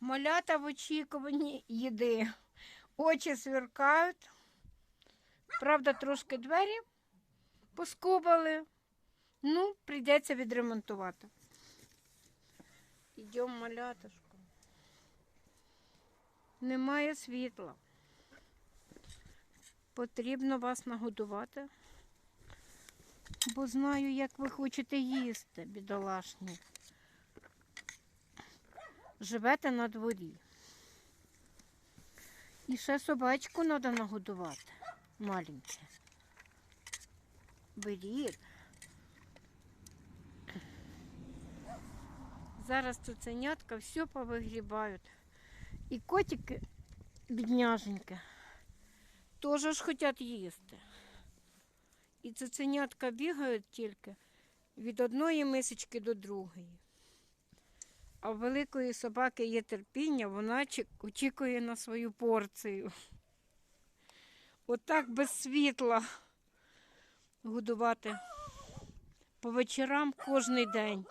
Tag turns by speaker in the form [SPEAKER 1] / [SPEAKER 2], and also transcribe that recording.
[SPEAKER 1] Малята в очікуванні їди. Очі сверкають. Правда, трошки двері поскубали. Ну, прийдеться відремонтувати. Йдемо малятушку. Немає світла. Потрібно вас нагодувати. Бо знаю, як ви хочете їсти, бідолашні. Живете на дворі. І ще собачку треба нагодувати. Маленьке. Беріть. Зараз цуценятка все повигрібають. І котики, бідняженькі, теж ж хочуть їсти. І цуценятка бігають тільки від одної мисочки до другої. А у великої собаки є терпіння, вона очікує на свою порцію. Отак без світла годувати по вечорам кожен день.